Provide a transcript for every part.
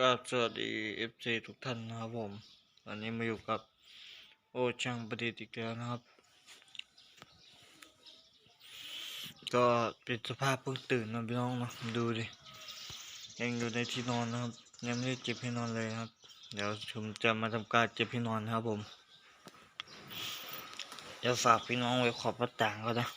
ก็สวัสดี FC ทุกท่านนะครับผม วันนี้มาอยู่กับโอช่างประดิษฐ์อีกแล้วนะครับ ก็เป็นสภาพเพิ่งตื่นนะพี่น้องนะดูดิ ยังอยู่ในที่นอนนะครับ ยังไม่ได้เจ็บที่นอนเลยครับ เดี๋ยวผมจะมาทำการเจ็บที่นอนนะครับผม เดี๋ยวฝากพี่น้องไว้ขอบหน้าต่างก็นะ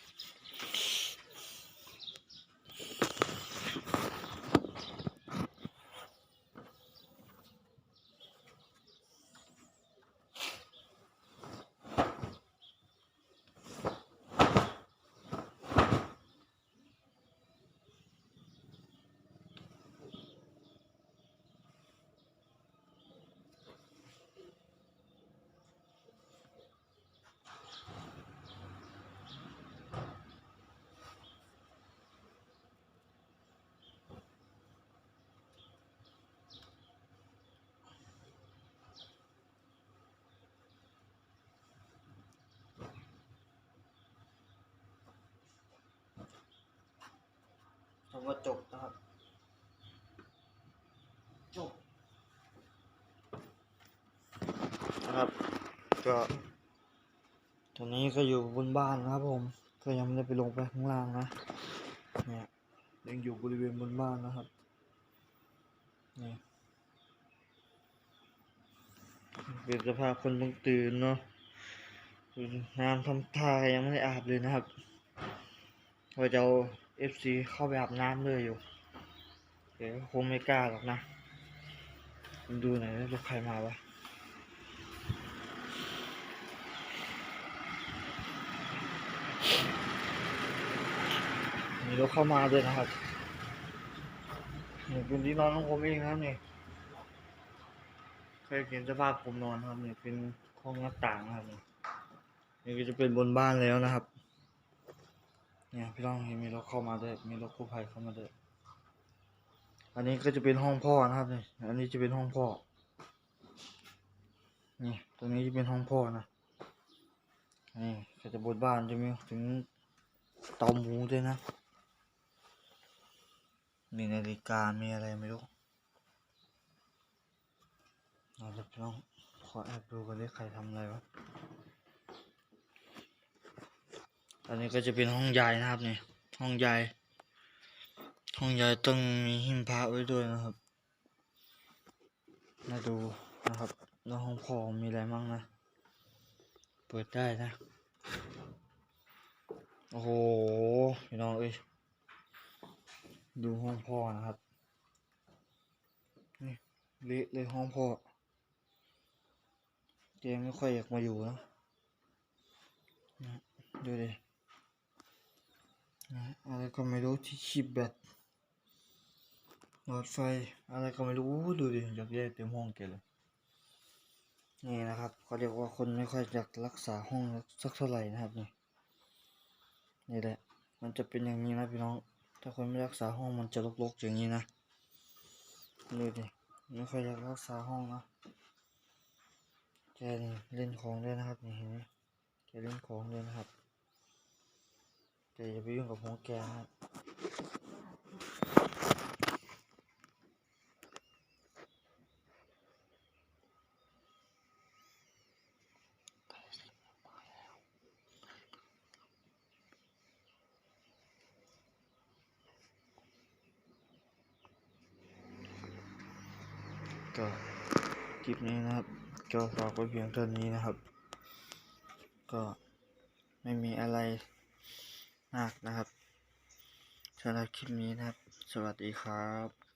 คำว่าจบนะครับ จบนะครับก็ตอนนี้ก็อยู่บนบ้านนะครับผม ก็ยังไม่ได้ไปลงไปข้างล่างนะ เนี่ยยังอยู่บริเวณบนบ้านนะครับนี่เป็นสภาพคนเพิ่งตื่นเนาะน้ำทำทายังไม่ได้อาบเลยนะครับว่าจะ เอฟซีเข้าไปอาบน้ำเลยอยู่ เดี๋ยวคงไม่กล้าหรอกนะ ดูหน่อยรถใครมาวะมีรถเข้ามาด้วยนะครับนี่เป็นที่นอนของผมเองครับนี่เคยเห็นสภาพผมนอนครับนี่เป็นห้องหน้าต่างครับนี่ก็จะเป็นบนบ้านแล้วนะครับ เนี่ยพี่น้องเห็นมีรถเข้ามาด้วยมีรถกู้ภัยเข้ามาด้วยอันนี้ก็จะเป็นห้องพ่อนะครับนี่อันนี้จะเป็นห้องพ่อนี่ตรงนี้จะเป็นห้องพ่อนะนี่ก็จะบนบ้านจะมีถึงเตาหมูด้วยนะ มีนาฬิกา มีอะไรไม่รู้เอาละพี่น้องขอแอบดูกันดิใครทำอะไรวะ อันนี้ก็จะเป็นห้องยายนะครับเนี่ยห้องยาย ห้องยายต้องมีหิ้งพระไว้ด้วยนะครับมาดูนะครับแล้วห้องพ่อมีอะไรบ้างนะเปิดได้นะ โอ้โหพี่น้องเอ้ยดูห้องพ่อนะครับนี่เละเลยห้องพ่อเจมไม่ค่อยอยากมาอยู่นะ ดูดิ อะไรก็ไม่รู้ที่คีบแบตหลอดไฟอะไรก็ไม่รู้ดูดิอยากแยกเต็มห้องแกเลยนี่นะครับเขาเรียกว่าคนไม่ค่อยอยากรักษาห้องสักเท่าไหร่นะครับนี่นี่แหละ มันจะเป็นอย่างนี้นะพี่น้อง ถ้าคนไม่รักษาห้องมันจะรกๆอย่างนี้นะดูดิไม่ค่อยอยากรักษาห้องนะแกนี่เล่นของด้วยนะครับนี่เห็นไหมแกเล่นของด้วยนะครับ แต่อย่าไปยุ่งกับหัวแกนะก็คลิปนี้นะครับ ก็ฝากไว้เพียงเท่านี้นะครับ ก็ไม่มีอะไร มากนะครับสำหรับคลิปนี้นะครับ สวัสดีครับ